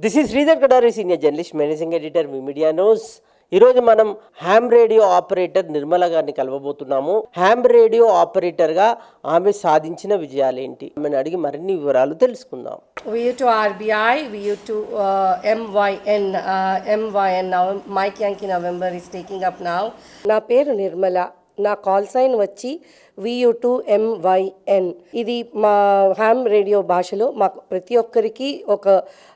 This is Sridhar Kadari senior journalist managing editor me media news ఈరోజు మనం Ham radio operator Nirmala గారిని కలవబోతున్నాము. Ham radio ఆపరేటర్గా ఆమె సాధించిన విజయాలేంటి ఆమెను అడిగి మరిన్ని వివరాలు తెలుసుకుందాం. VU to RBI, VU to uh, MYN, uh, MYN now, Mike Yankee November is taking up now. నా పేరు నిర్మల నా కాల్ సైన్ వచ్చి వియు టూ ఎంవైఎన్ ఇది మా హ్యామ్ రేడియో భాషలో మాకు ప్రతి ఒక్కరికి ఒక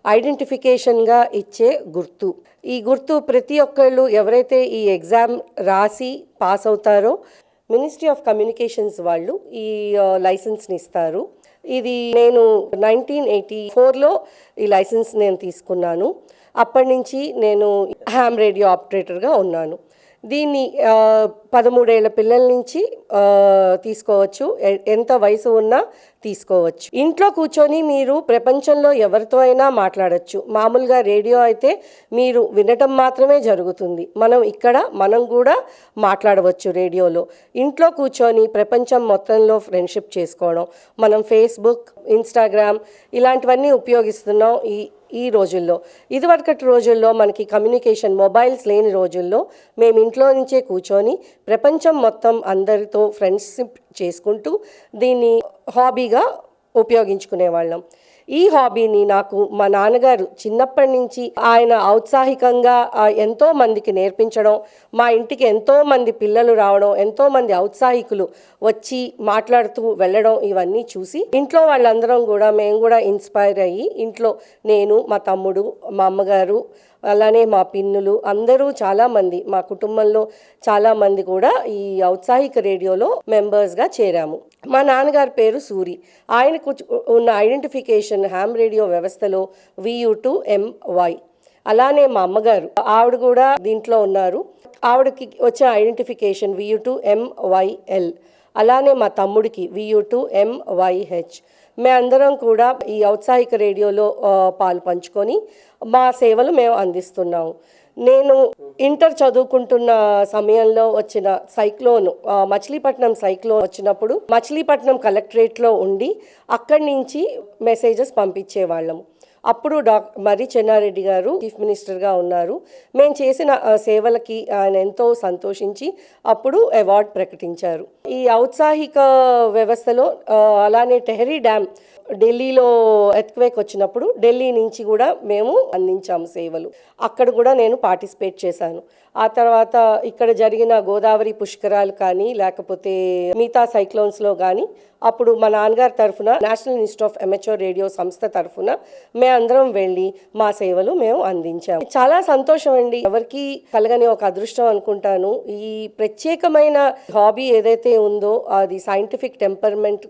ఐడెంటిఫికేషన్గా ఇచ్చే గుర్తు. ఈ గుర్తు ప్రతి ఒక్కళ్ళు ఎవరైతే ఈ ఎగ్జామ్ రాసి పాస్ అవుతారో మినిస్ట్రీ ఆఫ్ కమ్యూనికేషన్స్ వాళ్ళు ఈ లైసెన్స్ని ఇస్తారు. ఇది నేను నైన్టీన్ ఎయిటీ ఫోర్లో ఈ లైసెన్స్ నేను తీసుకున్నాను. అప్పటి నుంచి నేను హ్యామ్ రేడియో ఆపరేటర్గా ఉన్నాను. దీన్ని పదమూడేళ్ళ పిల్లల నుంచి తీసుకోవచ్చు. ఎంత వయసు ఉన్నా తీసుకోవచ్చు. ఇంట్లో కూర్చొని మీరు ప్రపంచంలో ఎవరితో అయినా మాట్లాడచ్చు. మామూలుగా రేడియో అయితే మీరు వినటం మాత్రమే జరుగుతుంది. మనం ఇక్కడ మనం కూడా మాట్లాడవచ్చు రేడియోలో. ఇంట్లో కూర్చొని ప్రపంచం మొత్తంలో ఫ్రెండ్షిప్ చేసుకోవడం. మనం ఫేస్బుక్ ఇన్స్టాగ్రామ్ ఇలాంటివన్నీ ఉపయోగిస్తున్నాం. ఈ ఈ రోజుల్లో ఇదివరకటి రోజుల్లో మనకి కమ్యూనికేషన్ మొబైల్స్ లేని రోజుల్లో మేము ఇంట్లో నుంచే కూర్చొని ప్రపంచం మొత్తం అందరితో ఫ్రెండ్షిప్ చేసుకుంటూ దీన్ని హాబీగా ఉపయోగించుకునేవాళ్ళం. ఈ హాబీని నాకు మా నాన్నగారు చిన్నప్పటి నుంచి ఆయన ఔత్సాహికంగా ఎంతో మందికి నేర్పించడం మా ఇంటికి ఎంతో మంది పిల్లలు రావడం ఎంతో మంది ఔత్సాహికులు వచ్చి మాట్లాడుతూ వెళ్ళడం ఇవన్నీ చూసి ఇంట్లో వాళ్ళందరం కూడా మేము కూడా ఇన్స్పైర్ అయ్యి ఇంట్లో నేను మా తమ్ముడు మా అమ్మగారు అలానే మా పిన్నులు అందరూ చాలామంది మా కుటుంబంలో చాలామంది కూడా ఈ ఔత్సాహిక రేడియోలో మెంబర్స్గా చేరాము. మా నాన్నగారి పేరు సూరి. ఆయనకు ఉన్న ఐడెంటిఫికేషన్ హ్యామ్ రేడియో వ్యవస్థలో వియు టు ఎంవై అలానే మా అమ్మగారు ఆవిడ కూడా దీంట్లో ఉన్నారు. ఆవిడకి వచ్చిన ఐడెంటిఫికేషన్ వియు టు ఎంవైఎల్ అలానే మా తమ్ముడికి వియూ టు ఎంవైహెచ్ మేమందరం కూడా ఈ ఔత్సాహిక రేడియోలో పాలు పంచుకొని మా సేవలు మేము అందిస్తున్నాము. నేను ఇంటర్ చదువుకుంటున్న సమయంలో వచ్చిన సైక్లోన్ మచిలీపట్నం సైక్లోన్ వచ్చినప్పుడు మచిలీపట్నం కలెక్టరేట్లో ఉండి అక్కడి నుంచి మెసేజెస్ పంపించేవాళ్ళము. అప్పుడు డాక్ మరి చెన్నారెడ్డి గారు చీఫ్ మినిస్టర్గా ఉన్నారు. మేము చేసిన సేవలకి ఆయన ఎంతో సంతోషించి అప్పుడు అవార్డు ప్రకటించారు. ఈ ఔత్సాహిక వ్యవస్థలో అలానే టెహరీ డ్యామ్ ఢిల్లీలో ఎత్క్వేక్ వచ్చినప్పుడు ఢిల్లీ నుంచి కూడా మేము అందించాము సేవలు. అక్కడ కూడా నేను పార్టిసిపేట్ చేశాను. ఆ తర్వాత ఇక్కడ జరిగిన గోదావరి పుష్కరాలు కానీ లేకపోతే మిగతా సైక్లోన్స్లో కానీ అప్పుడు మా నాన్నగారి తరఫున national institute of amateur radio సంస్థ తరఫున మేమందరం వెళ్ళి మా సేవలు మేము అందించాము. చాలా సంతోషం అండి. ఎవరికి కలగని ఒక అదృష్టం అనుకుంటాను. ఈ ప్రత్యేకమైన హాబీ ఏదైతే ఉందో అది సైంటిఫిక్ టెంపర్మెంట్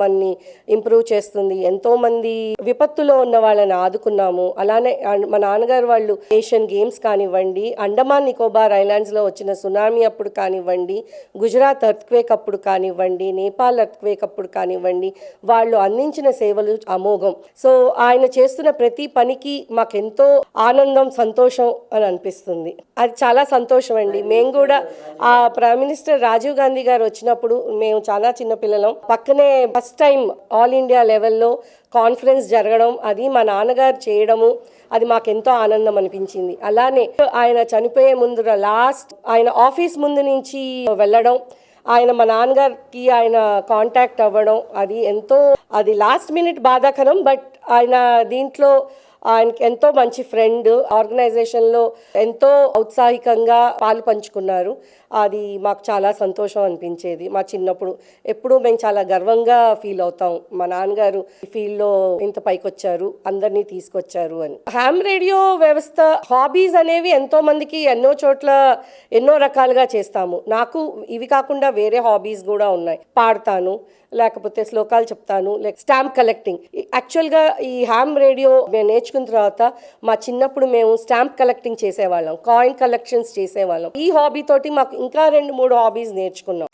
మనని ఇంప్రూవ్ చేస్తుంది. ఎంతో మంది విపత్తులో ఉన్న వాళ్ళని ఆదుకున్నాము. అలానే మా నాన్నగారు వాళ్ళు ఏషియన్ గేమ్స్ కానివ్వండి అండమాన్ నికోబార్ ఐలాండ్స్లో వచ్చిన సునామీ అప్పుడు కానివ్వండి గుజరాత్ అర్త్క్వేక్ అప్పుడు కానివ్వండి నేపాల్ అర్త్క్వేక్ అప్పుడు కానివ్వండి వాళ్ళు అందించిన సేవలు అమోఘం. సో ఆయన చేస్తున్న ప్రతి పనికి మాకెంతో ఆనందం సంతోషం అని అనిపిస్తుంది. అది చాలా సంతోషం అండి. మేము కూడా ఆ ప్రైమ్ మినిస్టర్ రాజీవ్ గాంధీ గారు వచ్చినప్పుడు మేము చాలా చిన్న పిల్లలం. పక్కనే first time all India level లెవెల్లో కాన్ఫరెన్స్ జరగడం అది మా నాన్నగారు చేయడము అది మాకెంతో ఆనందం అనిపించింది. అలానే ఆయన చనిపోయే ముందు లాస్ట్ ఆయన ఆఫీస్ ముందు నుంచి వెళ్ళడం ఆయన మా నాన్నగారికి ఆయన కాంటాక్ట్ అవ్వడం అది ఎంతో అది లాస్ట్ మినిట్ బాధాకరం బట్ ఆయన దీంట్లో ఆయనకి ఎంతో మంచి ఫ్రెండ్ ఆర్గనైజేషన్లో ఎంతో ఔత్సాహికంగా పాలు పంచుకున్నారు. అది మాకు చాలా సంతోషం అనిపించేది. మా చిన్నప్పుడు ఎప్పుడూ మేము చాలా గర్వంగా ఫీల్ అవుతాం. మా నాన్నగారు ఈ ఫీల్డ్లో ఇంత పైకొచ్చారు అందరినీ తీసుకొచ్చారు అని. హ్యామ్ రేడియో వ్యవస్థ హాబీస్ అనేవి ఎంతో మందికి ఎన్నో చోట్ల ఎన్నో రకాలుగా చేస్తాము. నాకు ఇవి కాకుండా వేరే హాబీస్ కూడా ఉన్నాయి. పాడతాను లేకపోతే శ్లోకాలు చెప్తాను లైక్ స్టాంప్ కలెక్టింగ్. యాక్చువల్గా ఈ హ్యామ్ రేడియో మేము నేర్చుకున్న తర్వాత మా చిన్నప్పుడు మేము స్టాంప్ కలెక్టింగ్ చేసేవాళ్ళం కాయిన్ కలెక్షన్స్ చేసేవాళ్ళం. ఈ హాబీ తోటి మాకు ఇంకా రెండు మూడు హాబీస్ నేర్చుకున్నాం.